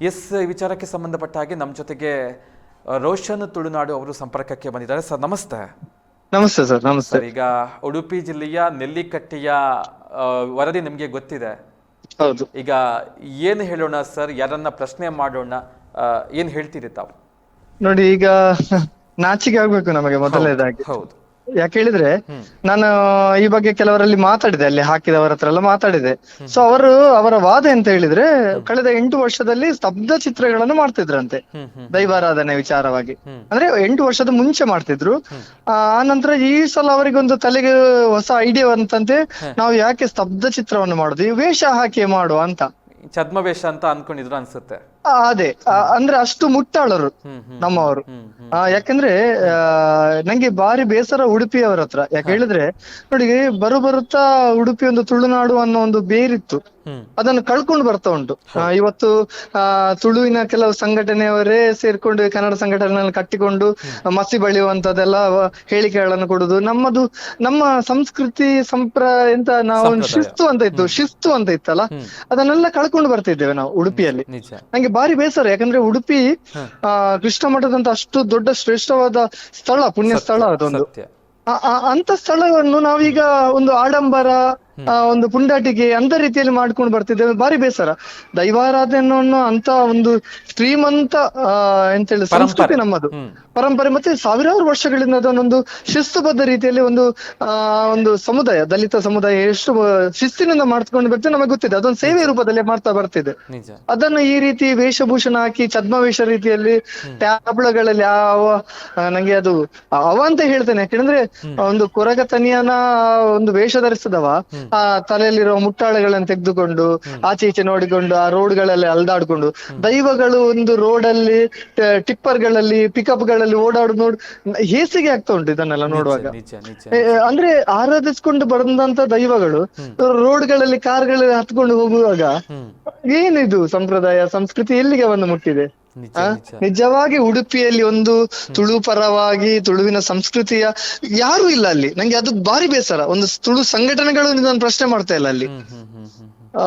S ವಿಚಾರಕ್ಕೆ ಸಂಬಂಧಪಟ್ಟ ಹಾಗೆ ನಮ್ಮ ಜೊತೆಗೆ ರೋಷನ್ ತುಳುನಾಡು ಅವರು ಸಂಪರ್ಕಕ್ಕೆ ಬಂದಿದ್ದಾರೆ. ಸರ್ ನಮಸ್ತೆ. ನಮಸ್ತೆ ಸರ್ ನಮಸ್ತೆ. ಈಗ ಉಡುಪಿ ಜಿಲ್ಲೆಯ ನೆಲ್ಲಿಕಟ್ಟೆಯ ವರದಿ ನಿಮಗೆ ಗೊತ್ತಿದೆ. ಹೌದು. ಈಗ ಏನು ಹೇಳೋಣ ಸರ್? ಯಾರನ್ನ ಪ್ರಶ್ನೆ ಮಾಡೋಣ? ಏನ್ ಹೇಳ್ತೀರಿ ತಾವು? ನೋಡಿ ಈಗ ನಾಚಿಕೆ ಆಗ್ಬೇಕು ನಮಗೆ ಮೊದಲನೇದಾಗಿ. ಹೌದು. ಯಾಕೆ ಹೇಳಿದ್ರೆ ನಾನು ಈ ಬಗ್ಗೆ ಕೆಲವರಲ್ಲಿ ಮಾತಾಡಿದೆ ಅಲ್ಲಿ ಹಾಕಿದವರ ಹತ್ರ ಎಲ್ಲ ಮಾತಾಡಿದೆ. ಸೊ ಅವರು ಅವರ ವಾದ ಎಂತ ಹೇಳಿದ್ರೆ ಕಳೆದ ಎಂಟು ವರ್ಷದಲ್ಲಿ ಸ್ತಬ್ಧ ಚಿತ್ರಗಳನ್ನು ಮಾಡ್ತಿದ್ರಂತೆ ದೈವಾರಾಧನೆ ವಿಚಾರವಾಗಿ. ಅಂದ್ರೆ ಎಂಟು ವರ್ಷದ ಮುಂಚೆ ಮಾಡ್ತಿದ್ರು. ಆ ನಂತರ ಈ ಸಲ ಅವರಿಗೊಂದು ತಲೆಗೆ ಹೊಸ ಐಡಿಯಾ ಅಂತಂತೆ ನಾವು ಯಾಕೆ ಸ್ತಬ್ಧ ಚಿತ್ರವನ್ನು ಮಾಡುದು ಈ ವೇಷ ಹಾಕಿ ಮಾಡುವ ಅಂತ. ಛದ್ಮವೇಷ ಅಂತ ಅನ್ಕೊಂಡಿದ್ರು ಅನ್ಸುತ್ತೆ. ಅದೇ. ಅಂದ್ರೆ ಅಷ್ಟು ಮುಟ್ಟಾಳರು ನಮ್ಮವರು. ಯಾಕಂದ್ರೆ ಆ, ನಂಗೆ ಬಾರಿ ಬೇಸರ ಉಡುಪಿಯವರ ಹತ್ರ ಯಾಕೆ ಹೇಳಿದ್ರೆ ನೋಡಿ ಬರು ಬರುತ್ತಾ ಉಡುಪಿ ಒಂದು ತುಳುನಾಡು ಅನ್ನೋ ಒಂದು ಬೇರಿತ್ತು. ಅದನ್ನು ಕಳ್ಕೊಂಡು ಬರ್ತಾ ಉಂಟು. ಇವತ್ತು ಆ ತುಳುವಿನ ಕೆಲವು ಸಂಘಟನೆಯವರೇ ಸೇರ್ಕೊಂಡು ಕನ್ನಡ ಸಂಘಟನೆಯನ್ನು ಕಟ್ಟಿಕೊಂಡು ಮಸಿ ಬಳಿಯುವಂತದೆಲ್ಲ ಹೇಳಿಕೆಗಳನ್ನು ಕೊಡುದು. ನಮ್ಮದು ನಮ್ಮ ಸಂಸ್ಕೃತಿ ಸಂಪ್ರ ಎಂತ ನಾವು. ಶಿಸ್ತು ಅಂತ ಇತ್ತು. ಶಿಸ್ತು ಅಂತ ಇತ್ತಲ್ಲ? ಅದನ್ನೆಲ್ಲ ಕಳ್ಕೊಂಡು ಬರ್ತಿದ್ದೇವೆ ನಾವು ಉಡುಪಿಯಲ್ಲಿ. ನಂಗೆ ಬಾರಿ ಬೇಸರ. ಯಾಕಂದ್ರೆ ಉಡುಪಿ ಆ ಕೃಷ್ಣ ಮಠದಂತ ಅಷ್ಟು ದೊಡ್ಡ ಶ್ರೇಷ್ಠವಾದ ಸ್ಥಳ ಪುಣ್ಯ ಸ್ಥಳ ಅದೊಂದು. ಅಂತ ಸ್ಥಳವನ್ನು ನಾವೀಗ ಒಂದು ಆಡಂಬರ ಒಂದು ಪುಂಡಾಟಿಕೆ ಅಂತ ರೀತಿಯಲ್ಲಿ ಮಾಡ್ಕೊಂಡು ಬರ್ತಿದ್ದೇವೆ ಬಾರಿ ಬೇಸರ. ದೈವಾರಾಧನೆಯನ್ನು ಅಂತ ಒಂದು ಶ್ರೀಮಂತ ಎಂತ ಹೇಳಿ ಸಂಸ್ಕೃತಿ ನಮ್ಮದು. ಪರಂಪರೆ ಮತ್ತೆ ಸಾವಿರಾರು ವರ್ಷಗಳಿಂದ ಅದನ್ನೊಂದು ಶಿಸ್ತುಬದ್ಧ ರೀತಿಯಲ್ಲಿ ಒಂದು ಆ ಒಂದು ಸಮುದಾಯ ದಲಿತ ಸಮುದಾಯ ಎಷ್ಟು ಶಿಸ್ತಿನಿಂದ ಮಾಡ್ಕೊಂಡು ಬರ್ತೀವಿ ನಮಗೆ ಗೊತ್ತಿದೆ. ಅದೊಂದು ಸೇವೆ ರೂಪದಲ್ಲಿ ಮಾಡ್ತಾ ಬರ್ತಿದೆ. ಅದನ್ನು ಈ ರೀತಿ ವೇಷಭೂಷಣ ಹಾಕಿ ಛದ್ಮವೇಷ ರೀತಿಯಲ್ಲಿ ಟ್ಯಾಬ್ಲಗಳಲ್ಲಿ ಯಾವ ನಂಗೆ ಅದು ಅವ ಅಂತ ಹೇಳ್ತೇನೆ. ಯಾಕೆಂದ್ರೆ ಒಂದು ಕೊರಗ ತನಿಯನ ಒಂದು ವೇಷ ಧರಿಸಿದವ. ಆ ತಲೆಯಲ್ಲಿರುವ ಮುಟ್ಟಾಳೆಗಳನ್ನು ತೆಗೆದುಕೊಂಡು ಆಚೆ ಈಚೆ ನೋಡಿಕೊಂಡು ಆ ರೋಡ್ಗಳಲ್ಲಿ ಅಲ್ದಾಡ್ಕೊಂಡು ದೈವಗಳು ಒಂದು ರೋಡಲ್ಲಿ ಟಿಪ್ಪರ್ಗಳಲ್ಲಿ ಪಿಕಪ್ಗಳಲ್ಲಿ ಓಡಾಡು ನೋಡ್ ಹೇಸಿಗೆ ಆಗ್ತಾ ಉಂಟು ಇದನ್ನೆಲ್ಲ ನೋಡುವಾಗ. ಅಂದ್ರೆ ಆರಾಧಿಸ್ಕೊಂಡು ಬಂದಂತ ದೈವಗಳು ರೋಡ್ಗಳಲ್ಲಿ ಕಾರ್ಗಳಲ್ಲಿ ಹತ್ಕೊಂಡು ಹೋಗುವಾಗ ಏನಿದು ಸಂಪ್ರದಾಯ ಸಂಸ್ಕೃತಿ ಎಲ್ಲಿಗೆ ಬಂದು ಮುಟ್ಟಿದೆ? ನಿಜವಾಗಿ ಉಡುಪಿಯಲ್ಲಿ ಒಂದು ತುಳು ಪರವಾಗಿ ತುಳುವಿನ ಸಂಸ್ಕೃತಿಯ ಯಾರು ಇಲ್ಲ ಅಲ್ಲಿ. ನಂಗೆ ಅದು ಬಾರಿ ಬೇಸರ. ಒಂದು ತುಳು ಸಂಘಟನೆಗಳು ಇದನ್ನು ಪ್ರಶ್ನೆ ಮಾಡ್ತಾ ಇಲ್ಲ ಅಲ್ಲಿ.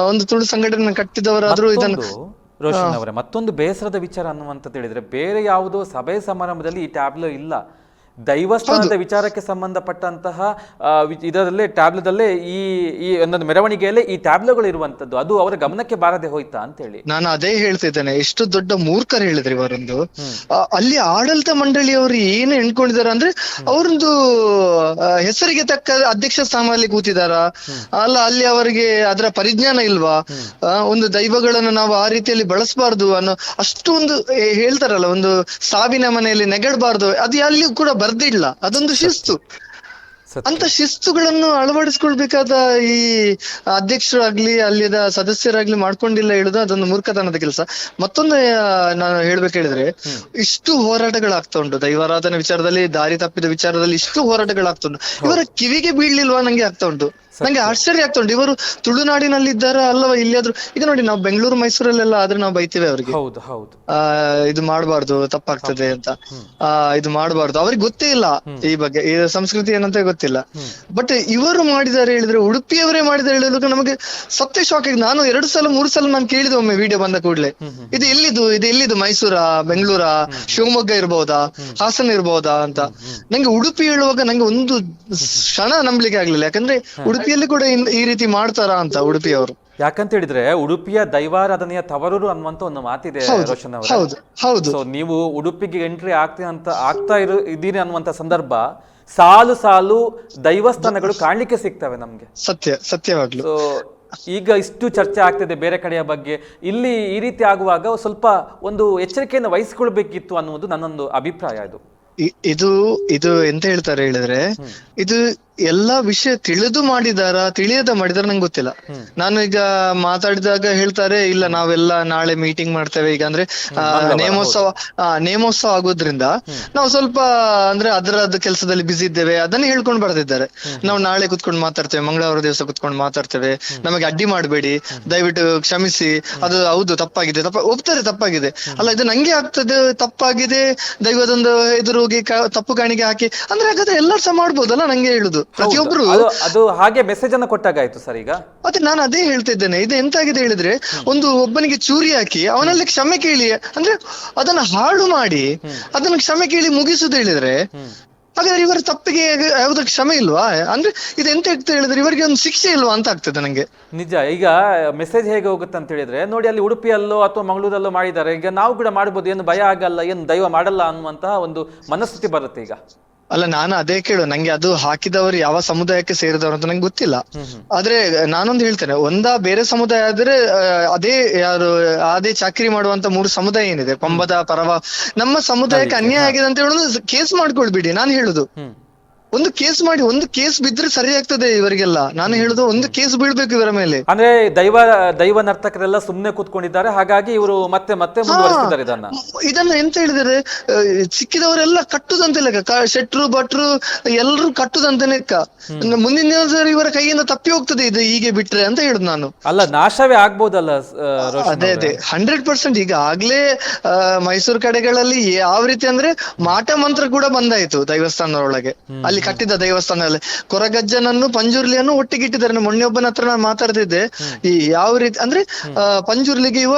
ಒಂದು ತುಳು ಸಂಘಟನೆ ಕಟ್ಟಿದವರಾದ್ರೂ ಇದನ್ನು ರೋಷನ್ ಅವರೇ ಮತ್ತೊಂದು ಬೇಸರದ ವಿಚಾರ ಅನ್ನುವಂತ ಹೇಳಿದ್ರೆ ಬೇರೆ ಯಾವುದೋ ಸಭೆ ಸಮಾರಂಭದಲ್ಲಿ ಈ ಟ್ಯಾಬ್ಲೋ ಇಲ್ಲ. ದೈವಸ್ಥಾನದ ವಿಚಾರಕ್ಕೆ ಸಂಬಂಧಪಟ್ಟಂತಹ ಇದರಲ್ಲೇ ಟ್ಯಾಬ್ಲೋದಲ್ಲೇ ಈ ಈ ಒಂದೊಂದು ಮೆರವಣಿಗೆಯಲ್ಲೇ ಈ ಟ್ಯಾಬ್ಲೆಗಳು ಇರುವಂತದ್ದು ಅದು ಅವರ ಗಮನಕ್ಕೆ ಬಾರದೆ ಹೋಯ್ತಾ ಅಂತ ಹೇಳಿ. ನಾನು ಅದೇ ಹೇಳ್ತಿದ್ದೇನೆ. ಎಷ್ಟು ದೊಡ್ಡ ಮೂರ್ಖರು ಹೇಳಿದ್ರಿ ಇವರೊಂದು. ಅಲ್ಲಿ ಆಡಳಿತ ಮಂಡಳಿಯವರು ಏನು ಎಣ್ಕೊಂಡಿದಾರ ಅಂದ್ರೆ ಅವರೊಂದು ಹೆಸರಿಗೆ ತಕ್ಕ ಅಧ್ಯಕ್ಷ ಸ್ಥಾನದಲ್ಲಿ ಕೂತಿದಾರ ಅಲ್ಲ ಅಲ್ಲಿ ಅವರಿಗೆ ಅದರ ಪರಿಜ್ಞಾನ ಇಲ್ವಾ? ಒಂದು ದೈವಗಳನ್ನು ನಾವು ಆ ರೀತಿಯಲ್ಲಿ ಬಳಸಬಾರ್ದು ಅನ್ನೋ ಅಷ್ಟೊಂದು ಒಂದು ಹೇಳ್ತಾರಲ್ಲ ಒಂದು ಸಾವಿನ ಮನೆಯಲ್ಲಿ ನೆಗಡಬಾರ್ದು. ಅದು ಅಲ್ಲಿಯೂ ಕೂಡ ಬರ್ದಿಲ್ಲ. ಅದೊಂದು ಶಿಸ್ತು. ಅಂತ ಶಿಸ್ತುಗಳನ್ನು ಅಳವಡಿಸ್ಕೊಳ್ಬೇಕಾದ ಈ ಅಧ್ಯಕ್ಷರಾಗ್ಲಿ ಅಲ್ಲಿದ ಸದಸ್ಯರಾಗ್ಲಿ ಮಾಡ್ಕೊಂಡಿಲ್ಲ ಹೇಳುದು ಅದೊಂದು ಮೂರ್ಖತನದ ಕೆಲಸ. ಮತ್ತೊಂದು ನಾನು ಹೇಳ್ಬೇಕು ಹೇಳಿದ್ರೆ ಇಷ್ಟು ಹೋರಾಟಗಳಾಗ್ತಾ ಉಂಟು. ದೈವಾರಾಧನೆ ವಿಚಾರದಲ್ಲಿ ದಾರಿ ತಪ್ಪಿದ ವಿಚಾರದಲ್ಲಿ ಇಷ್ಟು ಹೋರಾಟಗಳಾಗ್ತಾ ಉಂಟು. ಇವರ ಕಿವಿಗೆ ಬೀಳ್ಲಿಲ್ವಾ ನಂಗೆ ಆಗ್ತಾ ಉಂಟು. ನಂಗೆ ಆಶ್ಚರ್ಯ ಆಗ್ತಾ ಉಂಟು ಇವರು ತುಳುನಾಡಿನಲ್ಲಿ ಇದ್ದಾರ ಅಲ್ಲವಾ ಇಲ್ಲಿಯಾದ್ರೂ? ಈಗ ನೋಡಿ ನಾವು ಬೆಂಗಳೂರು ಮೈಸೂರಲ್ಲೆಲ್ಲ ಆದ್ರೆ ನಾವು ಬೈತೇವೆ ಅವರಿಗೆ. ಹೌದು ಹೌದು. ಆ ಇದು ಮಾಡಬಾರ್ದು ತಪ್ಪಾಗ್ತದೆ ಅಂತ. ಆ ಇದು ಮಾಡಬಾರ್ದು. ಅವ್ರಿಗೆ ಗೊತ್ತೇ ಇಲ್ಲ ಈ ಬಗ್ಗೆ. ಈ ಸಂಸ್ಕೃತಿ ಏನಂತ ಗೊತ್ತಿಲ್ಲ. ಬಟ್ ಇವರು ಮಾಡಿದ್ದಾರೆ ಹೇಳಿದ್ರೆ ಉಡುಪಿಯವರೇ ಮಾಡಿದ್ದಾರೆ ಹೇಳಿದ್ರೆ ನಮಗೆ ಸತ್ಯ ಶಾಕ್ ಆಗಿದೆ ನಾನು ಎರಡು ಸಲ ಮೂರು ಸಲ ನಾನು ಕೇಳಿದೆ ಒಮ್ಮೆ ವಿಡಿಯೋ ಬಂದ ಕೂಡಲೇ. ಇದು ಎಲ್ಲಿದು? ಇದು ಎಲ್ಲಿದು? ಮೈಸೂರಾ ಬೆಂಗಳೂರಾ ಶಿವಮೊಗ್ಗ ಇರ್ಬೋದಾ? ಹಾಸನ ಇರ್ಬೋದಾ ಅಂತ. ನಂಗೆ ಉಡುಪಿ ಹೇಳುವಾಗ ನಂಗೆ ಒಂದು ಕ್ಷಣ ನಂಬಲಿಕ್ಕೆ ಆಗ್ಲಿಲ್ಲ. ಯಾಕಂದ್ರೆ ಉಡುಪಿಯಲ್ಲಿ ಕೂಡ ಇನ್- ಈ ರೀತಿ ಮಾಡ್ತಾರಾ ಅಂತ ಉಡುಪಿಯವರು ಯಾಕಂತ ಹೇಳಿದ್ರೆ ಉಡುಪಿಯ ದೈವಾರಾಧನೆಯ ತವರೂರು ಅನ್ನುವಂತ ಒಂದು ಮಾತಿದೆ ರೋಷನ್ ಅವರೇ. ಹೌದು ಹೌದು. ಸೊ ನೀವು ಉಡುಪಿಗೆ ಎಂಟ್ರಿ ಆಗ್ತೀನಿ ಅಂತ ಆಗ್ತಾ ಇರು ಇದ್ದೀರಿ ಅನ್ನುವಂತ ಸಂದರ್ಭ ಸಾಲು ಸಾಲು ದೈವಸ್ಥಾನಗಳು ಕಾಣ್ಲಿಕ್ಕೆ ಸಿಗ್ತವೆ ನಮ್ಗೆ. ಸತ್ಯ ಸತ್ಯವಾಗ್ಲು. ಸೊ ಈಗ ಇಷ್ಟು ಚರ್ಚೆ ಆಗ್ತಿದೆ ಬೇರೆ ಕಡೆಯ ಬಗ್ಗೆ. ಇಲ್ಲಿ ಈ ರೀತಿ ಆಗುವಾಗ ಸ್ವಲ್ಪ ಒಂದು ಎಚ್ಚರಿಕೆಯನ್ನು ವಹಿಸಿಕೊಳ್ಬೇಕಿತ್ತು ಅನ್ನುವುದು ನನ್ನೊಂದು ಅಭಿಪ್ರಾಯ ಇದು. ಇದು ಇದು ಎಂತ ಹೇಳ್ತಾರೆ ಹೇಳಿದ್ರೆ ಇದು ಎಲ್ಲಾ ವಿಷಯ ತಿಳಿದು ಮಾಡಿದಾರ ತಿಳಿಯದ ಮಾಡಿದಾರ ನಂಗೆ ಗೊತ್ತಿಲ್ಲ. ನಾನು ಈಗ ಮಾತಾಡಿದಾಗ ಹೇಳ್ತಾರೆ ಇಲ್ಲ ನಾವೆಲ್ಲ ನಾಳೆ ಮೀಟಿಂಗ್ ಮಾಡ್ತೇವೆ ಈಗ ಅಂದ್ರೆ ನೇಮೋತ್ಸವ ನೇಮೋತ್ಸವ ಆಗೋದ್ರಿಂದ ನಾವು ಸ್ವಲ್ಪ ಅಂದ್ರೆ ಅದರ ಕೆಲಸದಲ್ಲಿ ಬಿಸಿ ಇದ್ದೇವೆ ಅದನ್ನೇ ಹೇಳ್ಕೊಂಡು ಬರ್ತಿದ್ದಾರೆ ನಾವು ನಾಳೆ ಕುತ್ಕೊಂಡು ಮಾತಾಡ್ತೇವೆ ಮಂಗಳವಾರ ದಿವಸ ಕುತ್ಕೊಂಡು ಮಾತಾಡ್ತೇವೆ ನಮಗೆ ಅಡ್ಡಿ ಮಾಡಬೇಡಿ ದಯವಿಟ್ಟು ಕ್ಷಮಿಸಿ ಅದು ಹೌದು ತಪ್ಪಾಗಿದೆ ತಪ್ಪ ಒಪ್ತಾರೆ ತಪ್ಪಾಗಿದೆ. ಅಲ್ಲ ಇದು ನಂಗೆ ಆಗ್ತದೆ ತಪ್ಪಾಗಿದೆ ದೈವದೊಂದು ಎದುರು ಹೋಗಿ ತಪ್ಪು ಕಾಣಿಕೆ ಹಾಕಿ ಅಂದ್ರೆ ಹಾಗಾದ್ರೆ ಎಲ್ಲರೂ ಸಹ ಮಾಡ್ಬೋದಲ್ಲ ನಂಗೆ ಹೇಳುದು. ಪ್ರತಿಯೊಬ್ರು ಅದು ಹಾಗೆ ಮೆಸೇಜ್ ಅನ್ನು ಕೊಟ್ಟಾಗಾಯ್ತು ಸರ್ ಈಗ? ಮತ್ತೆ ನಾನು ಅದೇ ಹೇಳ್ತಿದ್ದೇನೆ. ಇದು ಎಂತಾಗಿದೆ ಹೇಳಿದ್ರೆ ಒಂದು ಒಬ್ಬನಿಗೆ ಚೂರಿ ಹಾಕಿ ಅವನಲ್ಲಿ ಕ್ಷಮೆ ಕೇಳಿ ಅಂದ್ರೆ ಅದನ್ನ ಹಾಳು ಮಾಡಿ ಅದನ್ನ ಕ್ಷಮೆ ಕೇಳಿ ಮುಗಿಸುದು ಹೇಳಿದ್ರೆ ಹಾಗಾದ್ರೆ ಇವರ ತಪ್ಪಿಗೆ ಯಾವುದಕ್ಕೆ ಕ್ಷಮೆ ಇಲ್ವಾ? ಅಂದ್ರೆ ಇದು ಎಂತ ಆಗ್ತದೆ ಹೇಳಿದ್ರೆ? ಇವರಿಗೆ ಒಂದು ಶಿಕ್ಷೆ ಇಲ್ವಾ ಅಂತ ಆಗ್ತದೆ ನಂಗೆ. ನಿಜ, ಈಗ ಮೆಸೇಜ್ ಹೇಗೆ ಹೋಗುತ್ತೆ ಅಂತ ಹೇಳಿದ್ರೆ, ನೋಡಿ ಅಲ್ಲಿ ಉಡುಪಿಯಲ್ಲೋ ಅಥವಾ ಮಂಗಳೂರಲ್ಲೋ ಮಾಡಿದ್ದಾರೆ, ಈಗ ನಾವು ಕೂಡ ಮಾಡ್ಬೋದು, ಏನು ಭಯ ಆಗಲ್ಲ, ಏನು ದೈವ ಮಾಡಲ್ಲ ಅನ್ನುವಂತಹ ಒಂದು ಮನಸ್ಥಿತಿ ಬರುತ್ತೆ ಈಗ. ಅಲ್ಲ ನಾನು ಅದೇ ಕೇಳು. ನಂಗೆ ಅದು ಹಾಕಿದವರು ಯಾವ ಸಮುದಾಯಕ್ಕೆ ಸೇರಿದವರು ಅಂತ ನಂಗೆ ಗೊತ್ತಿಲ್ಲ. ಆದ್ರೆ ನಾನೊಂದು ಹೇಳ್ತೇನೆ. ಒಂದಾ ಬೇರೆ ಸಮುದಾಯ ಆದ್ರೆ ಅದೇ ಯಾರು ಅದೇ ಚಾಕರಿ ಮಾಡುವಂತ ಮೂರು ಸಮುದಾಯ ಏನಿದೆ? ಪಂಬದ ಪರವ ನಮ್ಮ ಸಮುದಾಯಕ್ಕೆ ಅನ್ಯಾಯ ಆಗಿದೆ ಅಂತ ಹೇಳುದು ಕೇಸ್ ಮಾಡ್ಕೊಳ್ಬಿಡಿ. ನಾನು ಹೇಳುದು. ಒಂದು ಕೇಸ್ ಮಾಡಿ ಒಂದು ಕೇಸ್ ಬಿದ್ರೆ ಸರಿ ಆಗ್ತದೆ ಇವರಿಗೆಲ್ಲ. ನಾನು ಹೇಳುದು ಒಂದು ಕೇಸ್ ಬೀಳ್ಬೇಕು ಇವರ ಮೇಲೆ. ಅಂದ್ರೆ ದೈವ ದೈವ ನರ್ತಕರೆಲ್ಲ ಸುಮ್ನೆ ಕೂತ್ಕೊಂಡಿದ್ದಾರೆ ಹಾಗಾಗಿ ಇವರು ಮತ್ತೆ ಮತ್ತೆ ಇದನ್ನ. ಇದನ್ನ ಎಂತ ಹೇಳಿದರೆ ಸಿಕ್ಕಿದವರೆಲ್ಲ ಕಟ್ಟುದಂತ ಲೆಕ್ಕ ಶೆಟ್ರು ಭಟ್ರು ಎಲ್ಲರೂ ಕಟ್ಟುದಂತೆ ಲೆಕ್ಕ. ಮುಂದಿನ ದಿವಸ ಇವರ ಕೈಯಿಂದ ತಪ್ಪಿ ಹೋಗ್ತದೆ ಇದು ಹೀಗೆ ಬಿಟ್ರೆ ಅಂತ ಹೇಳುದು ನಾನು. ಅಲ್ಲ ನಾಶವೇ ಆಗ್ಬೋದಲ್ಲ ಅದೇ ಅದೇ. ಹಂಡ್ರೆಡ್ ಪರ್ಸೆಂಟ್ ಈಗ ಆಗ್ಲೇ ಮೈಸೂರು ಕಡೆಗಳಲ್ಲಿ ಯಾವ ರೀತಿ ಅಂದ್ರೆ ಮಾಟ ಮಂತ್ರ ಕೂಡ ಬಂದಾಯ್ತು ದೈವಸ್ಥಾನದೊಳಗೆ. ಅಲ್ಲಿ ಕಟ್ಟಿದ ದೇವಸ್ಥಾನದಲ್ಲಿ ಕೊರಗಜ್ಜನನ್ನು ಪಂಜುರ್ಲಿಯನ್ನು ಒಟ್ಟಿಗೆ ಇಟ್ಟಿದ್ದಾರೆ ನಾನು ಮೊನ್ನೆ ಒಬ್ಬನ ಹತ್ರ ನಾನು ಮಾತಾಡ್ತಿದ್ದೆ. ಈ ಯಾವ ರೀತಿ ಅಂದ್ರೆ ಪಂಜುರ್ಲಿಗೆ ಇವ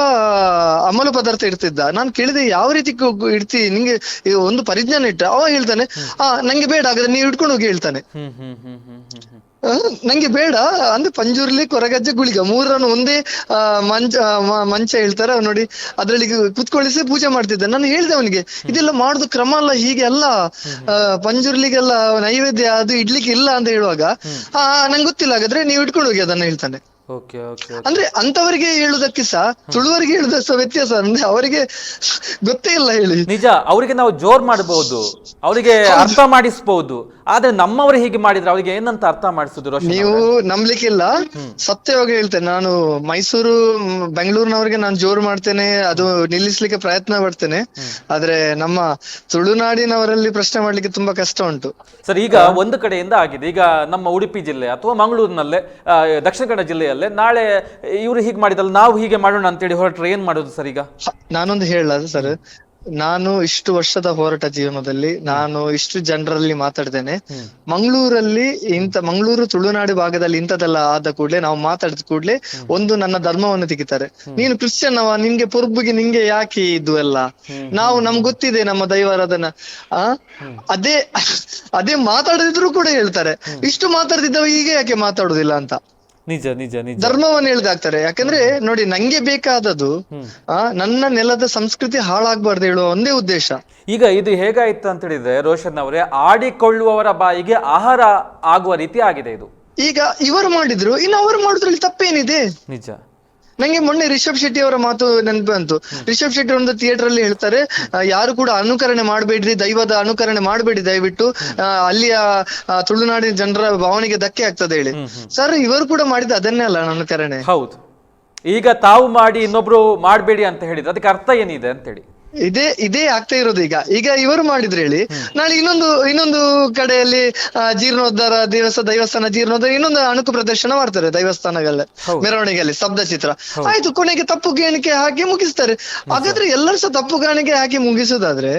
ಅಮಲು ಪದಾರ್ಥ ಇಡ್ತಿದ್ದ. ನಾನು ಕೇಳಿದೆ ಯಾವ ರೀತಿ ಇಡ್ತಿ? ನಿಂಗೆ ಒಂದು ಪರಿಜ್ಞಾನ ಇಟ್ಟ. ಅವ ಹೇಳ್ತಾನೆ ಆ ನಂಗೆ ಬೇಡ ಹಾಗಾದ್ರೆ ನೀವು ಇಟ್ಕೊಂಡು ಹೋಗಿ ಹೇಳ್ತಾನೆ. ನಂಗೆ ಬೇಡ. ಅಂದ್ರೆ ಪಂಜುರ್ಲಿ ಕೊರಗಜ್ಜೆ ಗುಳಿಗ. ಮೂರನ್ನು ಒಂದೇ ಮಂಚ ಮಂಚ ಹೇಳ್ತಾರೆ. ನೋಡಿ ಅದ್ರಲ್ಲಿ ಕುತ್ಕೊಳ್ಳಿಸಿ ಪೂಜೆ ಮಾಡ್ತಿದ್ದೆ. ನಾನು ಹೇಳ್ದೆ ಅವನಿಗೆ ಇದೆಲ್ಲ ಮಾಡುದು ಕ್ರಮ ಅಲ್ಲ ಹೀಗೆ ಅಲ್ಲ. ಪಂಜುರ್ಲಿಗೆಲ್ಲ ನೈವೇದ್ಯ ಅದು ಇಡ್ಲಿಕ್ಕೆ ಇಲ್ಲ ಅಂತ ಹೇಳುವಾಗ ಆ ನಂಗೆ ಗೊತ್ತಿಲ್ಲ. ಹಾಗಾದ್ರೆ ನೀವು ಇಟ್ಕೊಂಡು ಹೋಗಿ ಅದನ್ನ ಹೇಳ್ತಾನೆ. ಅಂದ್ರೆ ಅಂತವರಿಗೆ ಹೇಳುದಕ್ಕೆ ಸಹ ತುಳುವರಿಗೆ ಹೇಳುದ ಸಹ ವ್ಯತ್ಯಾಸ. ಅಂದ್ರೆ ಅವರಿಗೆ ಗೊತ್ತೇ ಇಲ್ಲ ಹೇಳಿ. ನಿಜ ಅವರಿಗೆ ನಾವು ಜೋರ್ ಮಾಡಬಹುದು ಅವರಿಗೆ ಅರ್ಥ ಮಾಡಿಸ್ಬಹುದು ಆದ್ರೆ ನಮ್ಮವರು ಹೀಗೆ ಮಾಡಿದ್ರೆ ಅವರಿಗೆ ಏನಂತ ಅರ್ಥ ಮಾಡಿಸುದು ರೋಷನ್ ನೀವು ನಂಬ್ಲಿಕ್ಕಿಲ್ಲ. ಸತ್ಯವಾಗಿ ಹೇಳ್ತೇನೆ ನಾನು ಮೈಸೂರು ಬೆಂಗಳೂರಿನವರಿಗೆ ನಾನು ಜೋರು ಮಾಡ್ತೇನೆ ಅದು ನಿಲ್ಲಿಸ್ಲಿಕ್ಕೆ ಪ್ರಯತ್ನ ಪಡ್ತೇನೆ. ಆದ್ರೆ ನಮ್ಮ ತುಳುನಾಡಿನವರಲ್ಲಿ ಪ್ರಶ್ನೆ ಮಾಡ್ಲಿಕ್ಕೆ ತುಂಬಾ ಕಷ್ಟ ಉಂಟು. ಸರ್ ಈಗ ಒಂದು ಕಡೆಯಿಂದ ಆಗಿದೆ. ಈಗ ನಮ್ಮ ಉಡುಪಿ ಜಿಲ್ಲೆ ಅಥವಾ ಮಂಗಳೂರಿನಲ್ಲೇ ದಕ್ಷಿಣ ಕನ್ನಡ ಜಿಲ್ಲೆಯಲ್ಲೇ ನಾಳೆ ಇವರು ಹೀಗೆ ಮಾಡಿದಲ್ಲ ನಾವು ಹೀಗೆ ಮಾಡೋಣ ಅಂತೇಳಿ ಹೊರಟ್ರೆ ಏನ್ ಮಾಡೋದು ಸರ್ ಈಗ? ನಾನೊಂದು ಹೇಳಲ್ಲ ಸರ್? ನಾನು ಇಷ್ಟು ವರ್ಷದ ಹೋರಾಟ ಜೀವನದಲ್ಲಿ ನಾನು ಇಷ್ಟು ಜನರಲ್ಲಿ ಮಾತಾಡ್ತೇನೆ ಮಂಗಳೂರಲ್ಲಿ ಇಂತ ಮಂಗಳೂರು ತುಳುನಾಡು ಭಾಗದಲ್ಲಿ ಇಂಥದೆಲ್ಲ ಆದ ಕೂಡಲೇ ನಾವು ಮಾತಾಡಿದ ಕೂಡಲೇ ಒಂದು ನನ್ನ ಧರ್ಮವನ್ನು ತೆಗಿತಾರೆ. ನೀನು ಕ್ರಿಶ್ಚಿಯನ್ ಅವ ನಿಂಗೆ ಪುರ್ಬುಗೆ ನಿಂಗೆ ಯಾಕೆ ಇದು ಎಲ್ಲ? ನಾವು ನಮ್ಗೆ ಗೊತ್ತಿದೆ ನಮ್ಮ ದೈವಾರಾಧನ, ಆ? ಅದೇ ಅದೇ ಮಾತಾಡದಿದ್ರು ಕೂಡ ಹೇಳ್ತಾರೆ. ಇಷ್ಟು ಮಾತಾಡ್ತಿದ್ದವ ಈಗ ಯಾಕೆ ಮಾತಾಡುದಿಲ್ಲ ಅಂತ. ನಿಜ ನಿಜ ನಿಜ. ಧರ್ಮವನ್ನು ಹೇಳ್ದಾಗ್ತಾರೆ ಯಾಕಂದ್ರೆ ನೋಡಿ ನಂಗೆ ಬೇಕಾದದು ಆ ನನ್ನ ನೆಲದ ಸಂಸ್ಕೃತಿ ಹಾಳಾಗ್ಬಾರ್ದು ಹೇಳುವ ಒಂದೇ ಉದ್ದೇಶ. ಈಗ ಇದು ಹೇಗಾಯ್ತು ಅಂತ ಹೇಳಿದ್ರೆ ರೋಷನ್ ಅವರೇ ಆಡಿಕೊಳ್ಳುವವರ ಬಾಯಿಗೆ ಆಹಾರ ಆಗುವ ರೀತಿ ಆಗಿದೆ ಇದು. ಈಗ ಇವರು ಮಾಡಿದ್ರು ಇನ್ನು ಅವರು ಮಾಡುದ್ರಲ್ಲಿ ತಪ್ಪೇನಿದೆ? ನಿಜ. ನಂಗೆ ಮೊನ್ನೆ ರಿಷಬ್ ಶೆಟ್ಟಿ ಅವರ ಮಾತು ನೆನಪು ಬಂತು. ರಿಷಬ್ ಶೆಟ್ಟಿ ಒಂದು ಥಿಯೇಟರ್ ಅಲ್ಲಿ ಹೇಳ್ತಾರೆ ಯಾರು ಕೂಡ ಅನುಕರಣೆ ಮಾಡಬೇಡ್ರಿ ದೈವದ ಅನುಕರಣೆ ಮಾಡಬೇಡಿ ದಯವಿಟ್ಟು. ಅಲ್ಲಿಯ ತುಳುನಾಡಿನ ಜನರ ಭಾವನೆಗೆ ಧಕ್ಕೆ ಆಗ್ತದೆ ಹೇಳಿ. ಸರ್ ಇವರು ಕೂಡ ಮಾಡಿದ ಅದನ್ನೇ ಅಲ್ಲ ಅನುಕರಣೆ. ಹೌದು. ಈಗ ತಾವು ಮಾಡಿ ಇನ್ನೊಬ್ರು ಮಾಡಬೇಡಿ ಅಂತ ಹೇಳಿದ್ರು ಅದಕ್ಕೆ ಅರ್ಥ ಏನಿದೆ ಅಂತೇಳಿ? ಇದೇ ಇದೇ ಆಗ್ತಾ ಇರೋದು ಈಗ. ಈಗ ಇವರು ಮಾಡಿದ್ರೆ ಹೇಳಿ. ನಾಳೆ ಇನ್ನೊಂದು ಇನ್ನೊಂದು ಕಡೆಯಲ್ಲಿ ಜೀರ್ಣೋದ್ಧಾರ ದೇವಸ್ಥ ದೈವಸ್ಥಾನ ಜೀರ್ಣೋದ್ಧಾರ ಇನ್ನೊಂದು ಅಣುಕು ಪ್ರದರ್ಶನ ಮಾಡ್ತಾರೆ ದೈವಸ್ಥಾನಗಳ ಮೆರವಣಿಗೆಯಲ್ಲಿ ಶಬ್ದ ಚಿತ್ರ. ಆಯ್ತು ಕೊನೆಗೆ ತಪ್ಪು ಗಾಣಿಕೆ ಹಾಕಿ ಮುಗಿಸ್ತಾರೆ. ಹಾಗಾದ್ರೆ ಎಲ್ಲರೂ ಸಹ ತಪ್ಪು ಗಾಣಿಕೆ ಹಾಕಿ ಮುಗಿಸೋದಾದ್ರೆ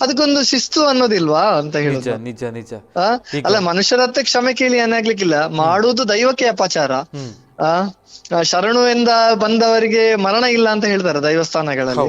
ಅದಕ್ಕೊಂದು ಶಿಸ್ತು ಅನ್ನೋದಿಲ್ವಾ ಅಂತ ಹೇಳುದು? ನಿಜ ನಿಜ. ನಿಜ ಅಲ್ಲ ಮನುಷ್ಯರ ಹತ್ರ ಕ್ಷಮೆ ಕೇಳಿ ಏನಾಗ್ಲಿಕ್ಕಿಲ್ಲ ಮಾಡುವುದು ದೈವಕ್ಕೆ ಅಪಚಾರ. ಆ ಆ, ಶರಣು ಎಂದ ಬಂದವರಿಗೆ ಮರಣ ಇಲ್ಲ ಅಂತ ಹೇಳ್ತಾರೆ ದೈವಸ್ಥಾನಗಳಲ್ಲಿ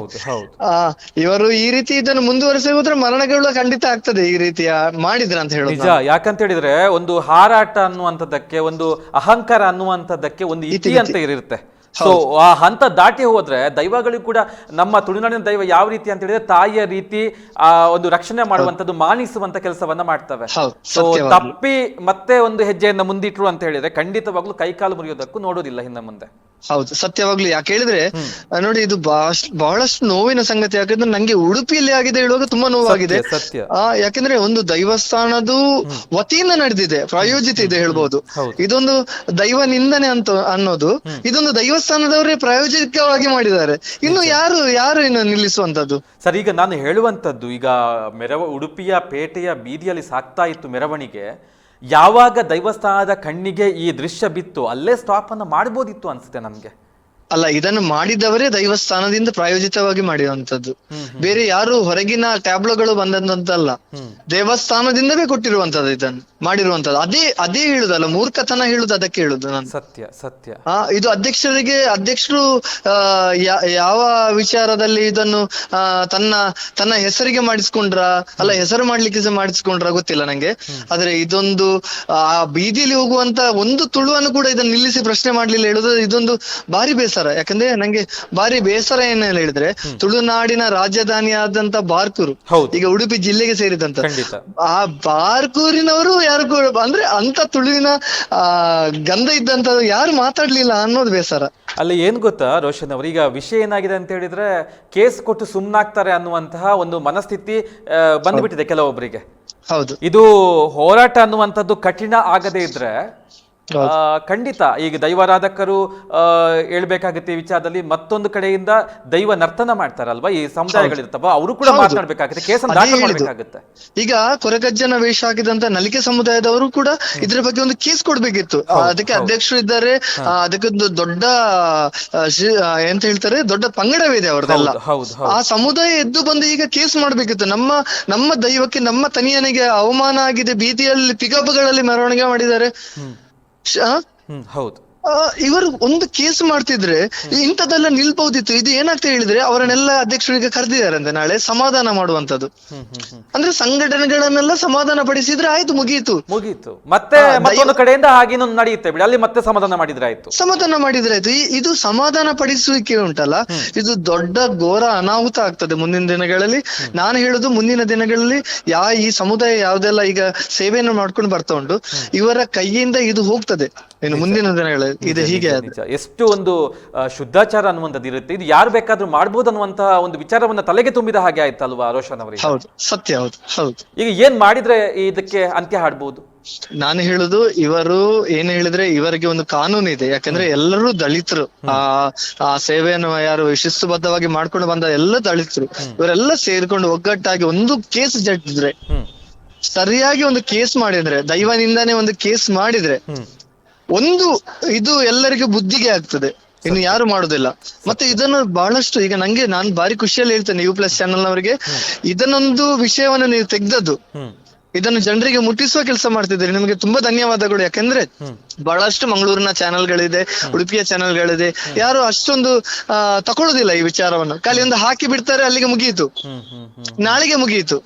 ಆ ಇವರು ಈ ರೀತಿ ಇದನ್ನು ಮುಂದುವರಿಸಿ ಹೋದ್ರೆ ಮರಣಗಳು ಖಂಡಿತ ಆಗ್ತದೆ ಈ ರೀತಿಯ ಮಾಡಿದ್ರೆ ಅಂತ ಹೇಳೋದು ನಿಜ. ಯಾಕಂತ ಹೇಳಿದ್ರೆ ಒಂದು ಹಾರಾಟ ಅನ್ನುವಂಥದ್ದಕ್ಕೆ ಒಂದು ಅಹಂಕಾರ ಅನ್ನುವಂಥದ್ದಕ್ಕೆ ಒಂದು ಇತಿ ಅಂತ ಇರುತ್ತೆ. ಸೊ ಆ ಹಂತ ದಾಟಿ ಹೋದ್ರೆ ದೈವಗಳಿಗೂ ಕೂಡ ನಮ್ಮ ತುಳುನಾಡಿನ ದೈವ ಯಾವ ರೀತಿ ಅಂತ ಹೇಳಿದ್ರೆ ತಾಯಿಯ ರೀತಿ ಆ ಒಂದು ರಕ್ಷಣೆ ಮಾಡುವಂತದ್ದು ಮಾನಿಸುವಂತ ಕೆಲಸವನ್ನ ಮಾಡ್ತವೆ. ಸೊ ತಪ್ಪಿ ಮತ್ತೆ ಒಂದು ಹೆಜ್ಜೆಯನ್ನ ಮುಂದಿಟ್ರು ಅಂತ ಹೇಳಿದ್ರೆ ಖಂಡಿತವಾಗ್ಲೂ ಕೈಕಾಲು ಮುರಿಯೋದಕ್ಕೂ ನೋಡೋದಿಲ್ಲ ಹಿಂದೆ ಮುಂದೆ. ಹೌದು ಸತ್ಯವಾಗ್ಲು ಯಾಕೆ ಹೇಳಿದ್ರೆ ನೋಡಿ ಇದು ಬಹಳಷ್ಟು ಬಹಳಷ್ಟು ನೋವಿನ ಸಂಗತಿ. ಯಾಕಂದ್ರೆ ನಂಗೆ ಉಡುಪಿಯಲ್ಲಿ ಆಗಿದೆ ಹೇಳುವಾಗ ತುಂಬಾ ನೋವಾಗಿದೆ. ಸತ್ಯ ಆ ಯಾಕಂದ್ರೆ ಒಂದು ದೈವಸ್ಥಾನದ ವತಿಯಿಂದ ನಡೆದಿದೆ ಪ್ರಾಯೋಜಿತ ಇದೆ ಹೇಳ್ಬಹುದು ಇದೊಂದು ದೈವ ನಿಂದನೆ ಅಂತ ಅನ್ನೋದು ಇದೊಂದು ದೈವಸ್ಥಾನದವರೇ ಪ್ರಾಯೋಜಿಕವಾಗಿ ಮಾಡಿದ್ದಾರೆ. ಇನ್ನು ಯಾರು ಯಾರು ಇನ್ನು ನಿಲ್ಲಿಸುವಂತದ್ದು ಸರ್ ಈಗ ನಾನು ಹೇಳುವಂತದ್ದು ಈಗ ಮೆರವ ಉಡುಪಿಯ ಪೇಟೆಯ ಬೀದಿಯಲ್ಲಿ ಸಾಕ್ತಾ ಇತ್ತು ಮೆರವಣಿಗೆ. ಯಾವಾಗ ದೈವಸ್ಥಾನದ ಕಣ್ಣಿಗೆ ಈ ದೃಶ್ಯ ಬಿತ್ತು ಅಲ್ಲೇ ಸ್ಟಾಪನ್ನು ಮಾಡ್ಬೋದಿತ್ತು ಅನ್ಸುತ್ತೆ ನನ್ಗೆ ಅಲ್ಲ ಇದನ್ನು ಮಾಡಿದವರೇ ದೈವಸ್ಥಾನದಿಂದ ಪ್ರಾಯೋಜಿತವಾಗಿ ಮಾಡಿರುವಂತದ್ದು ಬೇರೆ ಯಾರು ಹೊರಗಿನ ಟ್ಯಾಬ್ಲೋಗಳು ಬಂದಂತಲ್ಲ ದೇವಸ್ಥಾನದಿಂದಲೇ ಕೊಟ್ಟಿರುವಂತದ್ದು ಇದನ್ನು ಮಾಡಿರುವಂತದ್ದು ಅದೇ ಅದೇ ಹೇಳುದಲ್ಲ ಮೂರ್ಖತನ ಹೇಳುದು ಅದಕ್ಕೆ ಹೇಳುದು ನಾನು. ಸತ್ಯ ಸತ್ಯ. ಇದು ಅಧ್ಯಕ್ಷರಿಗೆ ಅಧ್ಯಕ್ಷರು ಯಾವ ವಿಚಾರದಲ್ಲಿ ಇದನ್ನು ತನ್ನ ತನ್ನ ಹೆಸರಿಗೆ ಮಾಡಿಸ್ಕೊಂಡ್ರ ಅಲ್ಲ ಹೆಸರು ಮಾಡ್ಲಿಕ್ಕೆ ಮಾಡಿಸ್ಕೊಂಡ್ರ ಗೊತ್ತಿಲ್ಲ ನಂಗೆ. ಆದ್ರೆ ಇದೊಂದು ಆ ಬೀದಿಲಿ ಹೋಗುವಂತ ಒಂದು ತುಳುವನ್ನು ಕೂಡ ಇದನ್ನು ನಿಲ್ಲಿಸಿ ಪ್ರಶ್ನೆ ಮಾಡ್ಲಿಲ್ಲ ಹೇಳುದು ಇದೊಂದು ಭಾರಿ ಬೇಸರ. ಯಾಕಂದ್ರೆ ನಂಗೆ ಬಾರಿ ಬೇಸರ ಏನ ಹೇಳಿದ್ರೆ ತುಳುನಾಡಿನ ರಾಜಧಾನಿಯಾದಂತ ಬಾರ್ಕೂರು ಹೌದು. ಈಗ ಉಡುಪಿ ಜಿಲ್ಲೆಗೆ ಸೇರಿದಂತ. ಆ ಬಾರ್ಕೂರಿನವರು ಯಾರು ಕೂಡ ಅಂದ್ರೆ ಅಂತ ತುಳುವಿನ ಆ ಗಂಧ ಇದ್ದಂತ ಯಾರು ಮಾತಾಡ್ಲಿಲ್ಲ ಅನ್ನೋದು ಬೇಸರ. ಅಲ್ಲಿ ಏನ್ ಗೊತ್ತಾ ರೋಷನ್ ಅವರು? ಈಗ ವಿಷಯ ಏನಾಗಿದೆ ಅಂತ ಹೇಳಿದ್ರೆ ಕೇಸ್ ಕೊಟ್ಟು ಸುಮ್ಮನಾಗ್ತಾರೆ ಅನ್ನುವಂತಹ ಒಂದು ಮನಸ್ಥಿತಿ ಬಂದ್ಬಿಟ್ಟಿದೆ ಕೆಲವೊಬ್ಬರಿಗೆ ಹೌದು. ಇದು ಹೋರಾಟ ಅನ್ನುವಂಥದ್ದು ಕಠಿಣ ಆಗದೇ ಇದ್ರೆ ಖಂಡಿತ. ಈಗ ದೈವಾರಾಧಕರು ಹೇಳ್ಬೇಕಾಗುತ್ತೆ ವಿಚಾರದಲ್ಲಿ ಮತ್ತೊಂದು ಕಡೆಯಿಂದ ದೈವ ನರ್ತನ ಮಾಡ್ತಾರಲ್ವಾ? ಈ ಸಮುದಾಯಗಳಿರ್ತವ ಅವರು ಕೂಡ ಮಾತನಾಡ್ಬೇಕಾಗುತ್ತೆ ಕೇಸನ್ನು ದಾಖಲು ಹೇಳಿದ್ದು. ಈಗ ಕೊರಗಜ್ಜನ ವೇಷ ಹಾಕಿದಂತ ನಲಿಕೆ ಸಮುದಾಯದವರು ಕೂಡ ಇದ್ರ ಬಗ್ಗೆ ಒಂದು ಕೇಸ್ ಕೊಡ್ಬೇಕಿತ್ತು. ಅದಕ್ಕೆ ಅಧ್ಯಕ್ಷರು ಇದ್ದಾರೆ. ಅದಕ್ಕೆ ಅದಕ್ಕೊಂದು ದೊಡ್ಡ ಎಂತ ಹೇಳ್ತಾರೆ ದೊಡ್ಡ ಪಂಗಡವಿದೆ ಅವ್ರದ್ದೆಲ್ಲ ಹೌದು ಹೌದು ಹೌದು. ಆ ಸಮುದಾಯ ಎದ್ದು ಬಂದು ಈಗ ಕೇಸ್ ಮಾಡ್ಬೇಕಿತ್ತು. ನಮ್ಮ ನಮ್ಮ ದೈವಕ್ಕೆ ನಮ್ಮ ತನಿಯನಿಗೆ ಅವಮಾನ ಆಗಿದೆ ಬೀದಿಯಲ್ಲಿ ಪಿಕಪ್ಗಳಲ್ಲಿ ಮೆರವಣಿಗೆ ಮಾಡಿದ್ದಾರೆ. ಹೌದು. ಇವರು ಒಂದು ಕೇಸ್ ಮಾಡ್ತಿದ್ರೆ ಇಂಥದ್ದೆಲ್ಲ ನಿಲ್ಬಹುದಿತ್ತು. ಇದು ಏನಾಗ್ತಾ ಹೇಳಿದ್ರೆ ಅವರನ್ನೆಲ್ಲ ಅಧ್ಯಕ್ಷರಿಗೆ ಕರೆದಿದ್ದಾರಂತೆ ನಾಳೆ ಸಮಾಧಾನ ಮಾಡುವಂತದ್ದು ಅಂದ್ರೆ ಸಂಘಟನೆಗಳನ್ನೆಲ್ಲ ಸಮಾಧಾನ ಪಡಿಸಿದ್ರೆ ಆಯ್ತು ಮುಗಿಯಿತು ಮುಗೀತು. ಮತ್ತೆ ಮತ್ತೊಂದು ಕಡೆಯಿಂದ ಹಾಗೇನೊಂದು ನಡೆಯುತ್ತೆ ಬಿಡಿ. ಅಲ್ಲಿ ಮತ್ತೆ ಸಮಾಧಾನ ಮಾಡಿದ್ರೆ ಆಯ್ತು. ಸಮಾಧಾನ ಮಾಡಿದ್ರೆ ಆಯ್ತು. ಇದು ಸಮಾಧಾನ ಪಡಿಸುವಿಕೆ ಉಂಟಲ್ಲ ಇದು ದೊಡ್ಡ ಘೋರ ಅನಾಹುತ ಆಗ್ತದೆ ಮುಂದಿನ ದಿನಗಳಲ್ಲಿ. ನಾನು ಹೇಳುದು ಮುಂದಿನ ದಿನಗಳಲ್ಲಿ ಯಾ ಈ ಸಮುದಾಯ ಯಾವ್ದೆಲ್ಲ ಈಗ ಸೇವೆಯನ್ನು ಮಾಡ್ಕೊಂಡು ಬರ್ತಾ ಉಂಟು ಇವರ ಕೈಯಿಂದ ಇದು ಹೋಗ್ತದೆ. ಇನ್ನು ಮುಂದಿನ ದಿನಗಳಲ್ಲಿ ಇದು ಹೀಗೆ. ನಿಜ. ಎಷ್ಟು ಒಂದು ಆ, ಶುದ್ಧಾಚಾರ ಅನ್ನುವಂಥದ್ದು ಇರುತ್ತೆ. ಇದು ಯಾರು ಬೇಕಾದ್ರೂ ಮಾಡ್ಬೋದು ಅನ್ನುವಂತಹ ಒಂದು ವಿಚಾರವನ್ನ ತಲೆಗೆ ತುಂಬಿದ ಹಾಗೆ ಆಯ್ತಲ್ವಾ ರೋಷನ್ ಅವರಿಗೆ? ಹೌದು ಸತ್ಯ ಹೌದು ಹೌದು. ಈಗ ಏನ್ ಮಾಡಿದ್ರೆ ಇದಕ್ಕೆ ಅಂತ್ಯ ಹಾಡ್ಬೋದು? ನಾನು ಹೇಳುದು ಇವರು ಏನ್ ಹೇಳಿದ್ರೆ ಇವರಿಗೆ ಒಂದು ಕಾನೂನು ಇದೆ. ಯಾಕಂದ್ರೆ ಎಲ್ಲರೂ ದಲಿತರು. ಆ ಆ ಸೇವೆಯನ್ನು ಯಾರು ಶಿಸ್ತುಬದ್ಧವಾಗಿ ಮಾಡ್ಕೊಂಡು ಬಂದ ಎಲ್ಲ ದಲಿತರು. ಇವರೆಲ್ಲ ಸೇರ್ಕೊಂಡು ಒಗ್ಗಟ್ಟಾಗಿ ಒಂದು ಕೇಸ್ ಜಡ್ಜಿದ್ರೆ ಹ್ಮ್. ಸರಿಯಾಗಿ ಒಂದು ಕೇಸ್ ಮಾಡಿದ್ರೆ ದೈವನಿಂದಾನೇ ಒಂದು ಕೇಸ್ ಮಾಡಿದ್ರೆ ಒಂದು ಇದು ಎಲ್ಲರಿಗೂ ಬುದ್ಧಿಗೆ ಆಗ್ತದೆ. ಇನ್ನು ಯಾರು ಮಾಡುದಿಲ್ಲ. ಮತ್ತೆ ಇದನ್ನು ಬಹಳಷ್ಟು ಈಗ ನಂಗೆ ನಾನು ಬಾರಿ ಖುಷಿಯಲ್ಲಿ ಹೇಳ್ತೇನೆ ಯು ಪ್ಲಸ್ ಚಾನೆಲ್ ನವರಿಗೆ. ಇದನ್ನೊಂದು ವಿಷಯವನ್ನು ನೀವು ತೆಗ್ದದ್ದು. ಇದನ್ನು ಜನರಿಗೆ ಮುಟ್ಟಿಸುವ ಕೆಲಸ ಮಾಡ್ತಿದ್ದೀರಿ. ನಿಮಗೆ ತುಂಬಾ ಧನ್ಯವಾದಗಳು. ಯಾಕಂದ್ರೆ ಬಹಳಷ್ಟು ಮಂಗಳೂರಿನ ಚಾನೆಲ್ಗಳಿದೆ ಉಡುಪಿಯ ಚಾನೆಲ್ಗಳಿದೆ ಯಾರು ಅಷ್ಟೊಂದು ತಕೊಳ್ಳೋದಿಲ್ಲ ಈ ವಿಚಾರವನ್ನು. ಖಾಲಿ ಒಂದು ಹಾಕಿ ಬಿಡ್ತಾರೆ ಅಲ್ಲಿಗೆ ಮುಗಿಯಿತು. ನಾಳೆಗೆ ಮುಗಿಯಿತು.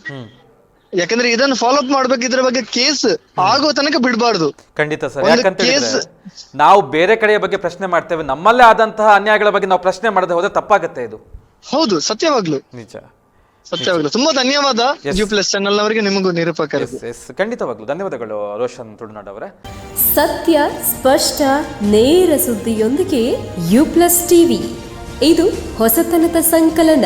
ಯಾಕಂದ್ರೆ ಇದನ್ನ ಫಾಲೋ ಅಪ್ ಮಾಡ್ಬೇಕು ಇದ್ರ ಬಗ್ಗೆ ಕೇಸ್ ಆಗುವ ತನಕ ಬಿಡಬಾರ್ದು. ಖಂಡಿತ ಸರ್. ಯಾಕಂತ ಕೇಸ್- ನಾವು ಬೇರೆ ಕಡೆಯ ಬಗ್ಗೆ ಪ್ರಶ್ನೆ ಮಾಡ್ತೇವೆ. ನಮ್ಮಲ್ಲೇ ಆದಂತಹ ಅನ್ಯಾಯಗಳ ಬಗ್ಗೆ ನಾವು ಪ್ರಶ್ನೆ ಮಾಡದೆ ಹೋದ್ರೆ ತಪ್ಪಾಗತ್ತೆ ಇದು. ಹೌದು ಸತ್ಯವಾಗ್ಲು. ನಿಜ. ಸತ್ಯವಾಗ್ಲು. ತುಂಬಾ ಧನ್ಯವಾದ ಯು ಪ್ಲಸ್ ಚಾನಲ್ ಅವರಿಗೆ ನಿಮಗೂ ನಿರೂಪಕರು ಎಸ್ ಎಸ್ ಖಂಡಿತವಾಗ್ಲು. ಧನ್ಯವಾದಗಳು ರೋಷನ್ ತುಳುನಾಡ್ ಅವರೇ. ಸತ್ಯ ಸ್ಪಷ್ಟ ನೇರ ಸುದ್ದಿಯೊಂದಿಗೆ ಯು ಪ್ಲಸ್ ಟಿವಿ ಇದು ಹೊಸತನದ ಸಂಕಲನ.